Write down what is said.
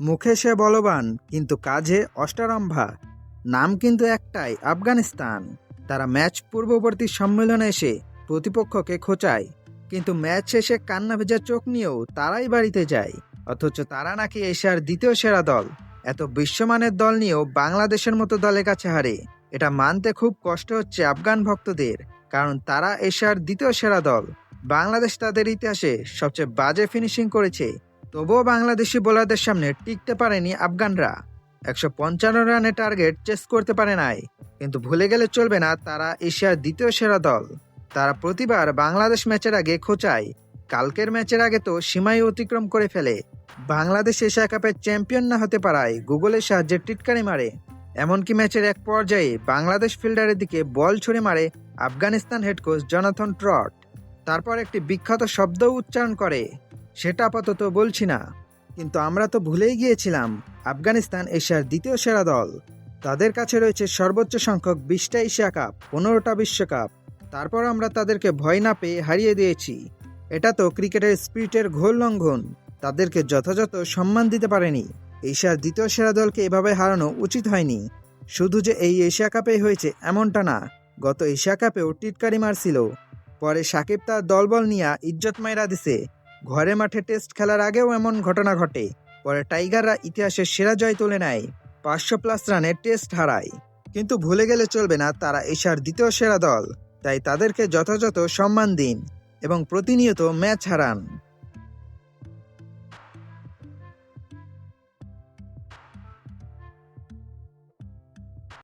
মুখে সে বলবান, কিন্তু কাজে অষ্টারম্ভা। নাম কিন্তু একটাই, আফগানিস্তান। তারা ম্যাচ পূর্ববর্তী সম্মেলনে এসে প্রতিপক্ষকে খোঁচায়, কিন্তু ম্যাচ শেষে কান্না ভেজা চোখ নিয়েও তারাই বাড়িতে যায়। অথচ তারা নাকি এশিয়ার দ্বিতীয় সেরা দল। এত বিশ্বমানের দল নিয়েও বাংলাদেশের মতো দলের কাছে হারে। এটা মানতে খুব কষ্ট হচ্ছে আফগান ভক্তদের, কারণ তারা এশিয়ার দ্বিতীয় সেরা দল। বাংলাদেশ তাদের ইতিহাসে সবচেয়ে বাজে ফিনিশিং করেছে। তবুও বাংলাদেশি বোলারদের সামনে টিকতে পারেনি আফগানরা। একশো পঞ্চান্ন রানের টার্গেট চেস করতে পারে নাই। কিন্তু ভুলে গেলে চলবে না তারা এশিয়ার দ্বিতীয় সেরা দল। তারা প্রতিবার বাংলাদেশ ম্যাচের আগে খোঁচায়। কালকের ম্যাচের আগে তো সীমাই অতিক্রম করে ফেলে। বাংলাদেশ এশিয়া কাপের চ্যাম্পিয়ন না হতে পারায় গুগলের সাহায্যে টিটকারি মারে। এমনকি ম্যাচের এক পর্যায়ে বাংলাদেশ ফিল্ডারের দিকে বল ছুড়ে মারে Afghanistan head coach Jonathan Trott. তারপর একটি বিখ্যাত শব্দ উচ্চারণ করে। সেটা আপাতত বলছি না। কিন্তু আমরা তো ভুলেই গিয়েছিলাম, আফগানিস্তান এশিয়ার দ্বিতীয় সেরা দল। তাদের কাছে রয়েছে সর্বোচ্চ সংখ্যক বিশটা এশিয়া কাপ, পনেরোটা বিশ্বকাপ। তারপর আমরা তাদেরকে ভয় না পেয়ে হারিয়ে দিয়েছি। এটা তো ক্রিকেটের স্পিরিটের ঘোর লঙ্ঘন। তাদেরকে যথাযথ সম্মান দিতে পারেনি। এশিয়ার দ্বিতীয় সেরা দলকে এভাবে হারানো উচিত হয়নি। শুধু যে এই এশিয়া কাপেই হয়েছে এমনটা না, গত এশিয়া কাপেও টিটকারি মারছিল। পরে সাকিব তার দলবল নিয়ে ইজ্জত মাইরা দিছে। ঘরে মাঠে টেস্ট খেলার আগেও এমন ঘটনা ঘটে। পরে টাইগাররা ইতিহাসের সেরা জয় তুলে নেয়, পাঁচশো প্লাস রানে টেস্ট হারায়। কিন্তু ভুলে গেলে চলবে না, তারা এশার দ্বিতীয় সেরা দল, তাই তাদেরকে যথাযথ সম্মান দিন এবং প্রতিনিয়ত ম্যাচ হারান।